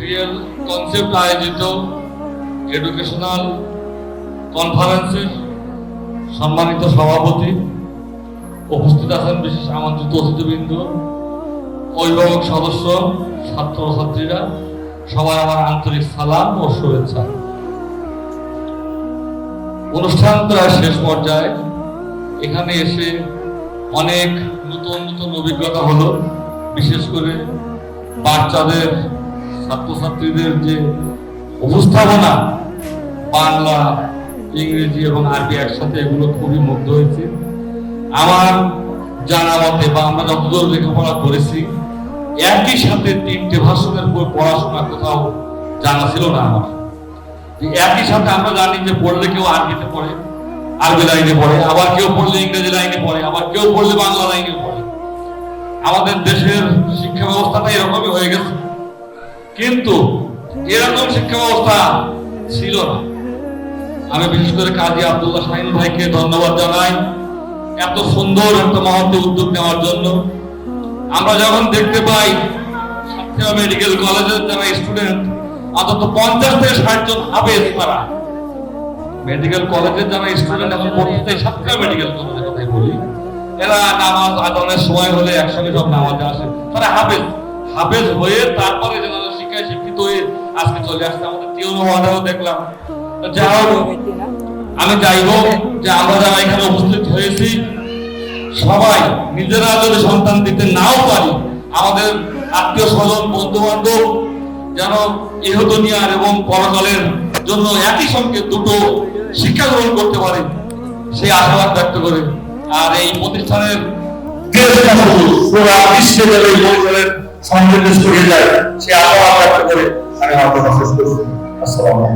Real concept আয়োজিত educational কনফারেন্সের সম্মানিত সভাপতি উপস্থিত আছেন বিশেষ আমন্ত্রিত অতিথিবৃন্দ, অভিভাবক সদস্য ছাত্রছাত্রীরা সবাই আমার আন্তরিক সালাম ও শুভেচ্ছা। অনুষ্ঠান প্রায় শেষ পর্যায়ে এখানে এসে অনেক নতুন নতুন অভিজ্ঞতা হলো। বিশেষ করে বাচ্চাদের, ছাত্রছাত্রীদের যে উপস্থাপনা, বাংলা, ইংরেজি এবং আরবি একসাথে এগুলো খুবই মুগ্ধ হয়েছে। আমার জানা মতে বা আমরা যতদূর লেখাপড়া করেছি, একই সাথে তিনটে ভাষণের উপর পড়াশোনা কোথাও জানা ছিল না আমার। একই সাথে আমরা জানি যে পড়লে কেউ আরবিতে পড়ে। আরবি লাইনে পড়ে, আবার কেউ পড়লে ইংরেজি লাইনে পড়ে, আবার কেউ পড়লে বাংলা লাইনে পড়ে। আমাদের দেশের শিক্ষা ব্যবস্থাটা এরকমই হয়ে গেছে। কিন্তু এরকম শিক্ষা ব্যবস্থা ছিল না। আমি বিশেষ করে কাজী আব্দুল্লাহ শাহিন ভাইকে ধন্যবাদ জানাই এত সুন্দর একটা মহৎ উদ্যোগ নেওয়ার জন্য। আমরা যখন দেখতে পাই মেডিকেল কলেজের যারা স্টুডেন্ট অন্তত পঞ্চাশ থেকে ষাট জন হাফেজ তারা। মেডিকেল কলেজের যারা স্টুডেন্ট এখন পড়তে সাতক্ষীরা মেডিকেল কলেজের কথাই বলি, এরা নামাজ আদানের সময় হলে একসঙ্গে সব নামাজে আসে। তারা হাফেজ। হাফেজ হয়ে তারপরে জেনারেল শিক্ষায় শিক্ষিত হয়ে আজকে চলে আসছে। আমাদের টিউনো ওয়ার্ডেও দেখলাম। যা হোক, আমি চাইব যে আমরা যারা এখানে উপস্থিত হয়েছি, সবাই নিজেরা যদি সন্তান দিতে নাও পারি, আমাদের আত্মীয় স্বজন বন্ধু বান্ধব যেন ইহ দুনিয়ার এবং পরকালের জন্য একই সঙ্গে দুটো শিক্ষা গ্রহণ করতে পারে। সে আশাবাদ ব্যক্ত করে। আর এই প্রতিষ্ঠানের বিশ্বে যেন এই পরিবারের সমৃদ্ধ ছড়িয়ে যায় সে আশাবাদ ব্যক্ত করে আমি আমার কথা শেষ করছি। আসসালামু.